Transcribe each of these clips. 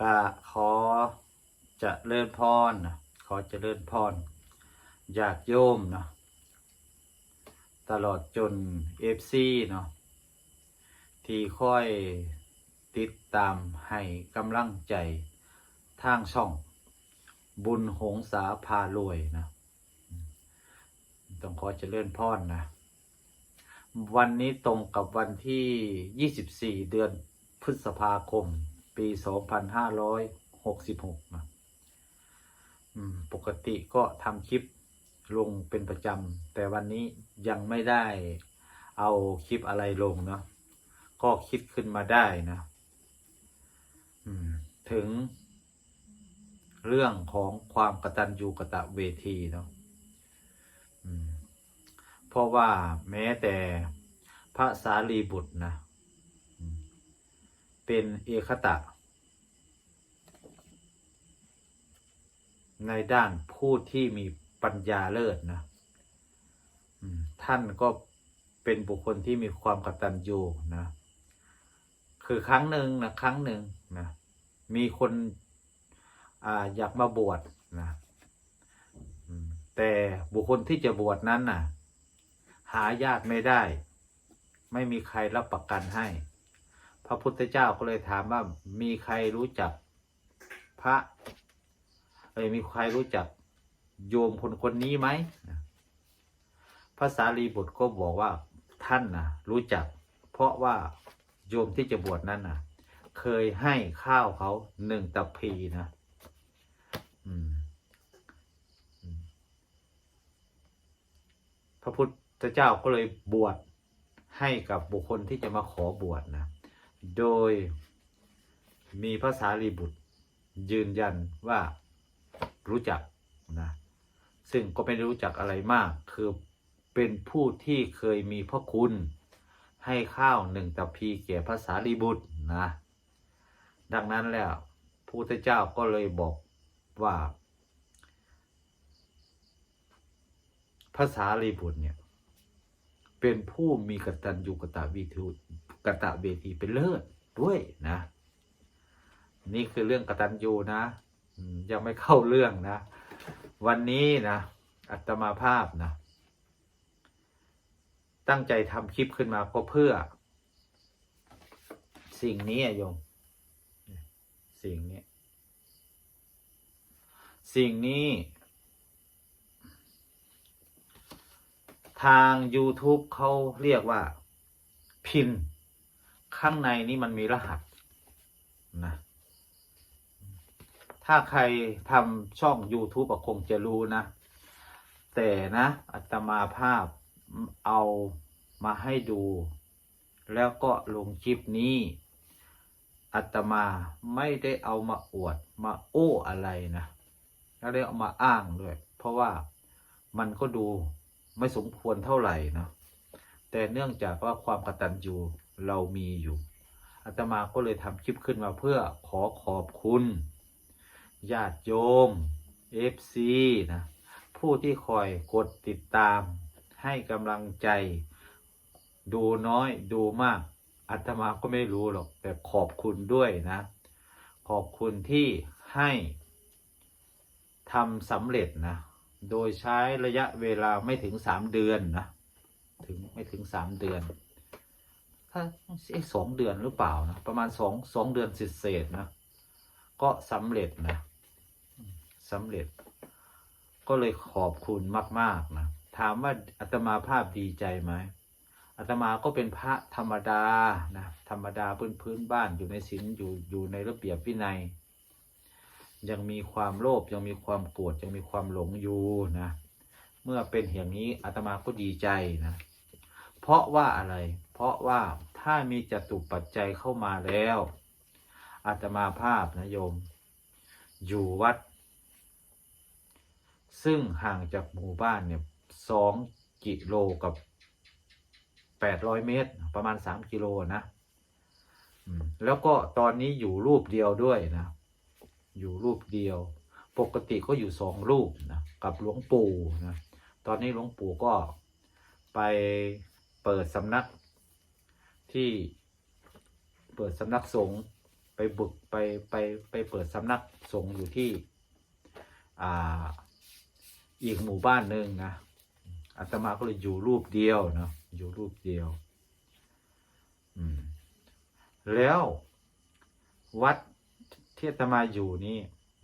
ก็ขอจะเลื่อนพรนะขอจะเลื่อนพรอยากโยมเนาะตลอดจนเอฟซีเนาะที่ค่อยติดตามให้กำลังใจทางช่อง บุญหงสาพารวยนะต้องขอเจริญพรนะ วันนี้ตรงกับวันที่ 24 เดือนพฤษภาคม ปี 2566นะอืมปกติก็ทำคลิปลงเป็นประจำ แต่วันนี้ยังไม่ได้เอาคลิปอะไรลงเนาะก็คิดขึ้นมาได้นะถึง เรื่องของความกระตัญญูกะตะเวทีเนาะเพราะว่าแม้แต่พระสารีบุตรนะ เป็นเอกตะ ในด้านผู้ที่มีปัญญาเลิศนะท่านก็เป็นบุคคลที่มีความกตัญญูนะ คือครั้งหนึ่งนะครั้งหนึ่งนะมีคนออยากมาบวชนะแต่บุคคลที่จะบวชนั้นน่ะ หายากไม่ได้ ไม่มีใครรับประกันให้ พระพุทธเจ้าก็เลยถามว่ามีใครรู้จักพระเอ้ยมีใครรู้จักโยมคนคนนี้ไหมพระสารีบุตรก็บอกว่าท่านนะรู้จัก เพราะว่าโยมที่จะบวชนั้นนะเคยให้ข้าวเขาหนึ่งตะพีนะพระพุทธเจ้าก็เลยบวชให้กับบุคคลที่จะมาขอบวชนะ โดยมีพระสารีบุตรยืนยันว่ารู้จักนะซึ่งก็ไม่รู้จักอะไรมาก คือเป็นผู้ที่เคยมีพระคุณ ให้ข้าวหนึ่งตะพีแก่พระสารีบุตรนะ ดังนั้นแล้วพระพุทธเจ้าก็เลยบอกว่าพระสารีบุตรเนี่ย เป็นผู้มีกตัญญูกตเวที กะตะเวทีเป็นเลิศด้วยนะ นี่คือเรื่องกตัญญูนะยังไม่เข้าเรื่องนะ วันนี้นะอัตมาภาพนะ ตั้งใจทำคลิปขึ้นมาก็เพื่อ สิ่งนี้อะโยมสิ่งนี้ สิ่งนี้ ทาง YouTube เขาเรียกว่า พิน ข้างในนี้มันมีรหัสนะถ้าใครทำช่อง YouTube คงจะรู้นะ แต่นะอัตมาภาพเอามาให้ดู แล้วก็ลงคลิปนี้อัตมาไม่ได้เอามาอวดมาโอ้อะไรนะแล้วได้เอามาอ้างด้วย เพราะว่ามันก็ดูไม่สมควรเท่าไหร่นะแต่เนื่องจากว่าความกตัญญู เรามีอยู่อาตมาก็เลยทำคลิปขึ้นมาเพื่อขอขอบคุณ ญาติโยม FC นะ ผู้ที่คอยกดติดตาม ให้กำลังใจ ดูน้อยดูมากอาตมาก็ไม่รู้หรอก แต่ขอบคุณด้วยนะ ขอบคุณที่ให้ทำสำเร็จนะ โดยใช้ระยะเวลาไม่ถึงสามเดือนนะ ถึงไม่ถึงสามเดือน ถ้าเอ๊ะสองเดือนหรือเปล่านะประมาณสองสองเดือนเศษนะก็สำเร็จนะสำเร็จ ก็เลยขอบคุณมาก ๆ นะถามว่าอาตมาภาพดีใจไหมอาตมาก็เป็นพระธรรมดานะธรรมดาพื้นพื้นบ้านอยู่ในศีลอยู่อยู่ในระเบียบวินัย ยังมีความโลภยังมีความโกรธยังมีความหลงอยู่นะเมื่อเป็นอย่างนี้อาตมาก็ดีใจนะ เพราะว่าอะไร เพราะว่าถ้ามีจตุปัจจัยเข้ามาแล้ว อาตมาภาพนะโยม อยู่วัด ซึ่งห่างจากหมู่บ้านเนี่ยสองกิโลกับแปดร้อยเมตร ประมาณสามกิโลนะแล้วก็ตอนนี้อยู่รูปเดียวด้วยนะ อยู่รูปเดียว ปกติก็อยู่สองรูปนะ กับหลวงปู่นะ ตอนนี้หลวงปู่ก็ไป เปิดสำนักที่เปิดสำนักสงฆ์ไปบุกไปไปไปเปิดสำนักสงฆ์อยู่ที่อ่าอีกหมู่บ้านหนึ่งนะอาตมาก็เลยอยู่รูปเดียวเนาะอยู่รูปเดียว อืม แล้ววัดที่อาตมาอยู่นี่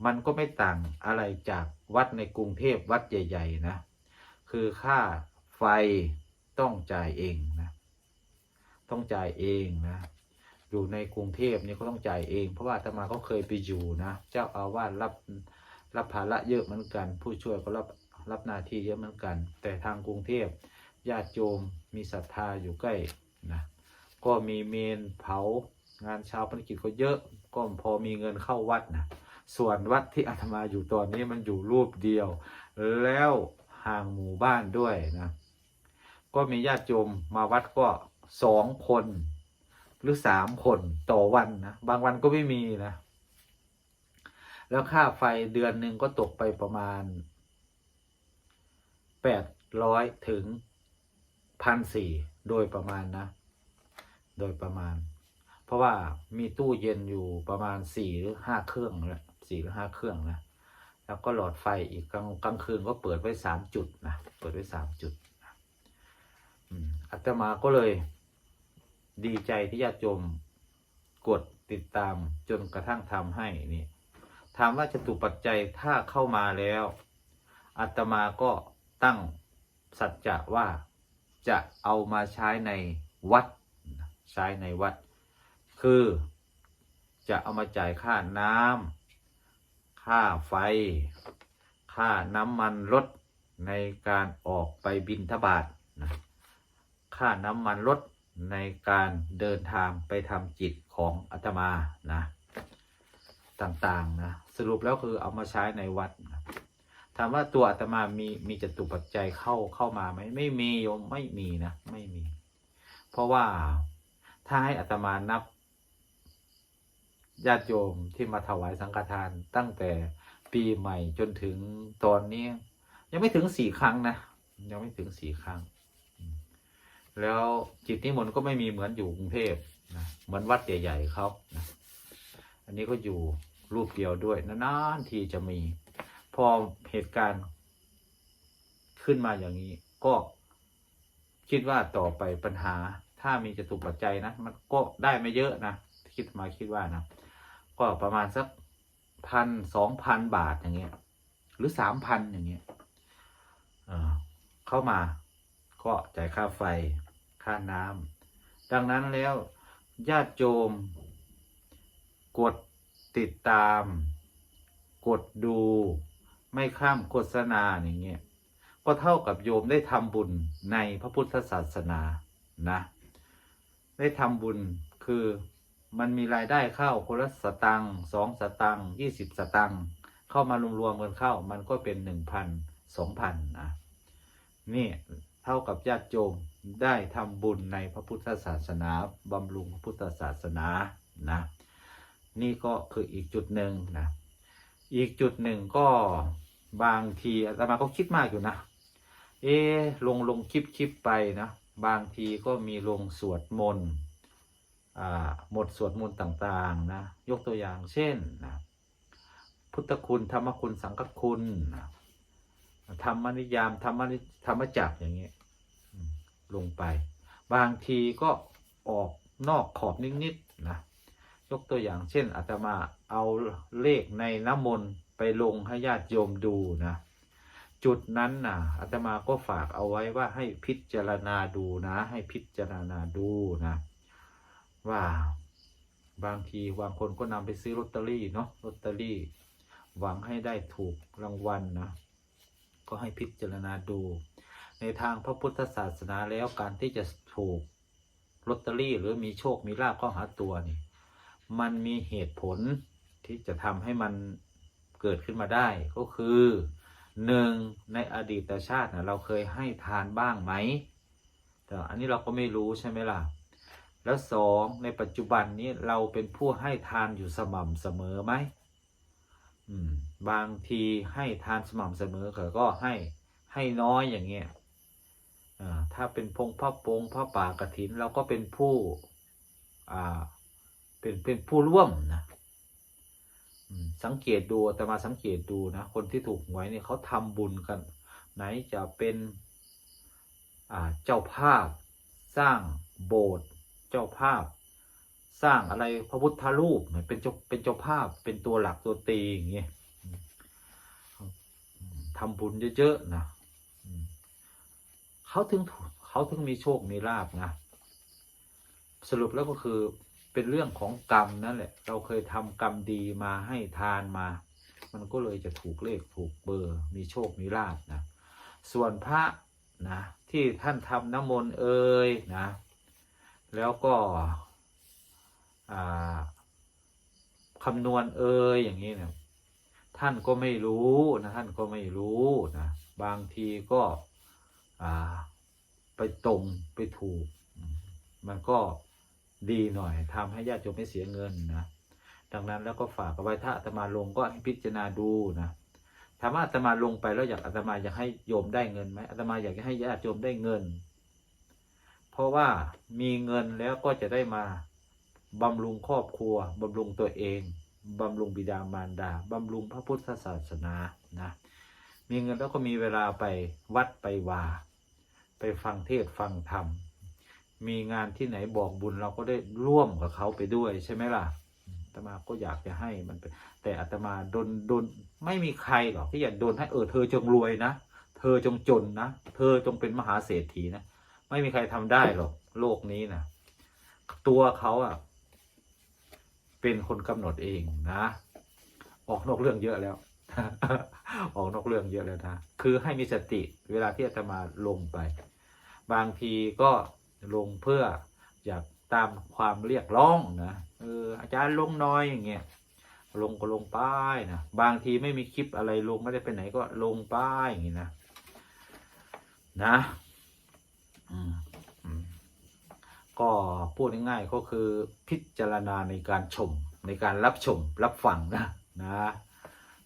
มันก็ไม่ต่างอะไรจากวัดในกรุงเทพวัดใหญ่ ๆ นะ คือค่าไฟ ต้องจ่ายเองนะ ต้องจ่ายเองนะ อยู่ในกรุงเทพนี่ก็ต้องจ่ายเอง เพราะว่าอาตมาก็เคยไปอยู่นะ เจ้าอาวาสรับรับภาระเยอะเหมือนกัน ผู้ช่วยก็รับรับหน้าที่เยอะเหมือนกัน แต่ทางกรุงเทพญาติโยมมีศรัทธาอยู่ใกล้นะก็มีเมนเผางานชาวพนกิจก็เยอะก็พอมีเงินเข้าวัดนะส่วนวัดที่อาตมาอยู่ตอนนี้มันอยู่รูปเดียว แล้วห่างหมู่บ้านด้วยนะ ก็มีญาติโยมมาวัดก็สองคน หรือสามคนต่อวันนะ บางวันก็ไม่มีนะ แล้วค่าไฟเดือนหนึ่งก็ตกไปประมาณแปดร้อยถึงพันสี่โดยประมาณนะ โดยประมาณ เพราะว่ามีตู้เย็นอยู่ประมาณสี่หรือห้าเครื่องแหละสี่หรือห้าเครื่องนะ แล้วก็หลอดไฟอีกกลางกลางคืนก็เปิดไว้สามจุดนะ เปิดไว้สามจุด อืมอาตมาก็เลย ดีใจที่ญาติโยมกดติดตามจนกระทั่งทำให้นี่ถามว่าจะตุปัจจัยถ้าเข้ามาแล้วอาตมาก็ตั้งสัจจะว่าจะเอามาใช้ในวัดใช้ในวัด คือจะเอามาจ่ายค่าน้ำค่าไฟ ค่าน้ำมันรถในการออกไปบินทบาทนะ ค่าน้ำมันรถในการเดินทางไปทำจิตของอาตมานะต่างๆนะสรุปแล้วคือเอามาใช้ในวัดนะถามว่าตัวอาตมามีมีจตุปัจจัยเข้าเข้ามาไหมไม่มีโยมไม่มีนะไม่มี เพราะว่าถ้าให้อาตมานับญาติโยมที่มาถวายสังฆทานตั้งแต่ปีใหม่จนถึงตอนนี้ ยังไม่ถึงสี่ครั้งนะยังไม่ถึงสี่ครั้ง แล้วจิตนิมนต์ก็ไม่มีเหมือนอยู่กรุงเทพนะเหมือนวัดใหญ่ๆเขานะอันนี้ก็อยู่รูปเดียวด้วยนานๆทีจะมี พอเหตุการณ์ขึ้นมาอย่างนี้ ก็คิดว่าต่อไปปัญหา ถ้ามีจตุปัจจัยนะ มันก็ได้ไม่เยอะนะคิดมาคิดว่านะก็ประมาณสักพันสองพันบาทอย่างเงี้ย หรือสามพันอย่างเงี้ยเออเข้ามา ก็จ่ายค่าไฟค่าน้ำดังนั้นแล้วญาติโยมกดติดตาม กดดูไม่ข้ามโฆษณาอย่างเงี้ยก็เท่ากับโยมได้ทำบุญในพระพุทธศาสนานะ ได้ทำบุญคือมันมีรายได้เข้าคนละสตังค์สองสตังค์ยี่สิบสตังค์เข้ามารวมๆกันเข้า มันก็เป็นหนึ่งพันสองพันนะนี่ เท่ากับญาติโยมได้ทำบุญในพระพุทธศาสนาบำรุงพระพุทธศาสนานะนี่ก็คืออีกจุดหนึ่งนะอีกจุดหนึ่งก็บางทีอาตมาก็คิดมากอยู่นะ เอลงลงคลิปคลิปไปนะบางทีก็มีลงสวดมนต์อ่าหมดสวดมนต์ต่างๆนะยกตัวอย่างเช่นนะพุทธคุณธรรมคุณสังฆคุณนะ ธรรมนิยามธรรมนิธรรมจักอย่างเงี้ยลงไป บางทีก็ออกนอกขอบนิดๆนะยกตัวอย่างเช่นอาตมาเอาเลขในน้ำมนต์ไปลงให้ญาติโยมดูนะจุดนั้นนะอาตมาก็ฝากเอาไว้ว่าให้พิจารณาดูนะ ให้พิจารณาดูนะว่าบางทีบางคนก็นำไปซื้อลอตเตอรี่เนาะลอตเตอรี่ หวังให้ได้ถูกรางวัลนะ ก็ให้พิจารณาดู ในทางพระพุทธศาสนาแล้วการที่จะถูกลอตเตอรี่หรือมีโชคมีลาภเข้าหาตัวนี่ มันมีเหตุผลที่จะทำให้มันเกิดขึ้นมาได้ก็คือหนึ่งในอดีตชาตินะเราเคยให้ทานบ้างไหมแต่อันนี้เราก็ไม่รู้ใช่ไหมล่ะ แล้วสองในปัจจุบันนี้เราเป็นผู้ให้ทานอยู่สม่ำเสมอไหม บางทีให้ทานสม่ำเสมอเขาก็ให้ให้น้อยอย่างเงี้ยถ้าเป็นพงพระปงพระป่ากฐินเราก็เป็นผู้เป็นเป็นผู้ร่วมนะสังเกตดูแต่มาสังเกตดูนะ คนที่ถูกหวยเนี่ยเขาทำบุญกัน ไหนจะเป็นเจ้าภาพ สร้างโบสถ์เจ้าภาพ สร้างอะไรพระพุทธรูปเป็นเจ้าเป็นเจ้าภาพเป็นตัวหลักตัวตีอย่างเงี้ยทำบุญเยอะๆนะเขาถึงเขาถึงมีโชคมีลาบนะสรุปแล้วก็คือเป็นเรื่องของกรรมนั่นแหละ เราเคยทำกรรมดีมาให้ทานมา มันก็เลยจะถูกเลขถูกเบอร์ มีโชคมีลาบนะส่วนพระนะที่ท่านทำน้ำมนต์เอ่ยนะ แล้วก็ คำนวณเอ่ยอย่างนี้เนี่ยท่านก็ไม่รู้นะท่านก็ไม่รู้นะบางทีก็ไปตรงไปถูก มันก็ดีหน่อยทำให้ญาติโยมไม่เสียเงินนะดังนั้นแล้วก็ฝากเอาไว้ถ้าอาตมาลงก็ให้พิจารณาดูนะถามว่าอาตมาลงไปแล้วอยากอาตมาอยากให้โยมได้เงินไหมอาตมาอยากจะให้ญาติโยมได้เงิน เพราะว่ามีเงินแล้วก็จะได้มา บำรุงครอบครัว บำรุงตัวเอง บำรุงบิดามารดา บำรุงพระพุทธศาสนานะมีเงินแล้วก็มีเวลาไปวัดไปวาไปฟังเทศฟังธรรม มีงานที่ไหนบอกบุญเราก็ได้ร่วมกับเขาไปด้วยใช่ไหมล่ะอาตมาก็อยากจะให้มันเป็นแต่อาตมาโดนโดนไม่มีใครหรอกที่อยากโดนให้เออเธอจงรวยนะเธอจงจนนะเธอจงเป็นมหาเศรษฐีนะไม่มีใครทำได้หรอกโลกนี้นะตัวเขาอะ เป็นคนกำหนดเองนะ ออกนอกเรื่องเยอะแล้วออกนอกเรื่องเยอะแล้วนะ คือให้มีสติเวลาที่อาตมาลงไป บางทีก็ลงเพื่ออยากตามความเรียกร้องนะเอออาจารย์ลงน้อยอย่างเงี้ยลงก็ลงป้ายนะบางทีไม่มีคลิปอะไรลงไม่ได้ไปไหนก็ลงป้ายอย่างงี้นะ นะ อืม ก็พูดง่ายๆก็คือพิจารณาในการชมในการรับชมรับฟังนะนะ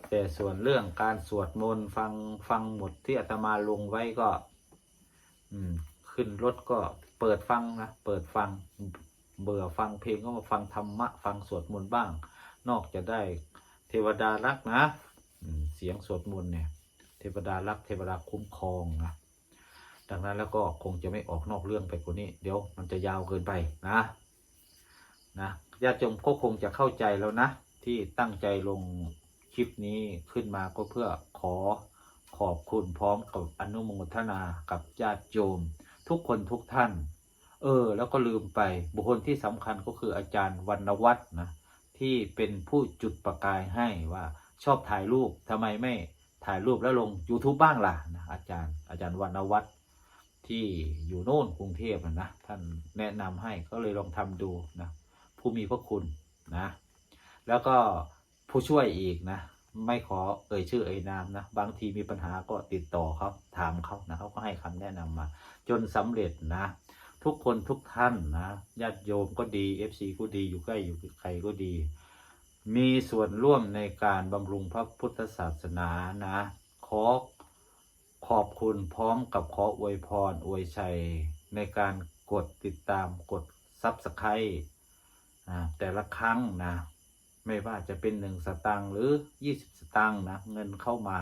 แต่ส่วนเรื่องการสวดมนต์ฟังฟังหมดที่อาตมาลงไว้ก็ อืม ขึ้นรถก็เปิดฟังนะเปิดฟังเบื่อฟังเพลงก็มาฟังธรรมะ ฟังสวดมนต์บ้าง นอกจะได้เทวดารักนะเสียงสวดมนต์เนี่ย เทวดารักเทวดาคุ้มครองนะ ดังนั้นแล้วก็คงจะไม่ออกนอกเรื่องไปกว่านี้ เดี๋ยวมันจะยาวเกินไปนะนะญาติโยมก็คงจะเข้าใจแล้วนะ ที่ตั้งใจลงคลิปนี้ขึ้นมาก็เพื่อขอขอบคุณพร้อมกับอนุโมทนากับญาติโยม ทุกคนทุกท่าน เออ แล้วก็ลืมไป บุคคลที่สำคัญก็คืออาจารย์วรรณวัฒน์นะที่เป็นผู้จุดประกายให้ว่าชอบถ่ายรูปทำไมไม่ถ่ายรูปแล้วลง YouTube บ้างล่ะนะอาจารย์อาจารย์วรรณวัฒน์ ที่อยู่โน่นกรุงเทพนะท่านแนะนำให้ก็เลยลองทำดูนะผู้มีพระคุณนะแล้วก็ผู้ช่วยอีกนะไม่ขอเอ่ยชื่อเอ่ยนามนะบางทีมีปัญหาก็ติดต่อเขาถามเขานะเขาก็ให้คำแนะนำมา จนสำเร็จนะ ทุกคนทุกท่านนะญาติโยมก็ดี FC ก็ดีอยู่ใกล้อยู่ไกลก็ดี มีส่วนร่วมในการบำรุงพระพุทธศาสนานะ ขอ ขอบคุณพร้อมกับขออวยพรอวยชัยในการกดติดตามกดซับสไครต์แต่ละครั้งนะ ไม่ว่าจะเป็นหนึ่งสตางค์หรือยี่สิบสตางค์นะ เงินเข้ามา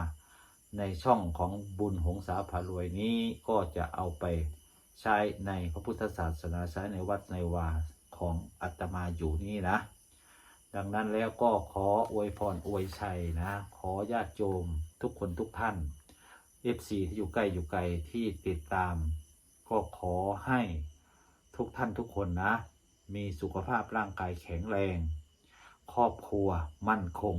ในช่องของบุญหงสาผารวยนี้ก็จะเอาไปใช้ในพระพุทธศาสนาใช้ในวัดในวาของอาตมาอยู่นี่นะ ดังนั้นแล้วก็ขออวยพรอวยชัยนะ ขอญาติโยมทุกคนทุกท่าน FC ที่อยู่ใกล้อยู่ไกลที่ติดตาม ก็ขอให้ทุกท่านทุกคนนะ มีสุขภาพร่างกายแข็งแรง ครอบครัวมั่นคง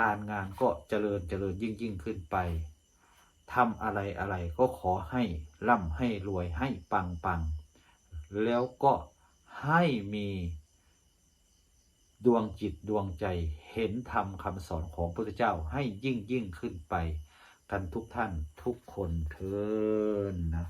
การงานก็เจริญเจริญยิ่งยิ่งขึ้นไปทำอะไรอะไรก็ขอให้ร่ำให้รวยให้ปังปังแล้วก็ให้มีดวงจิตดวงใจเห็นธรรมคำสอนของพระพุทธเจ้าให้ยิ่งยิ่งขึ้นไป กันทุกท่านทุกคนเทินนะ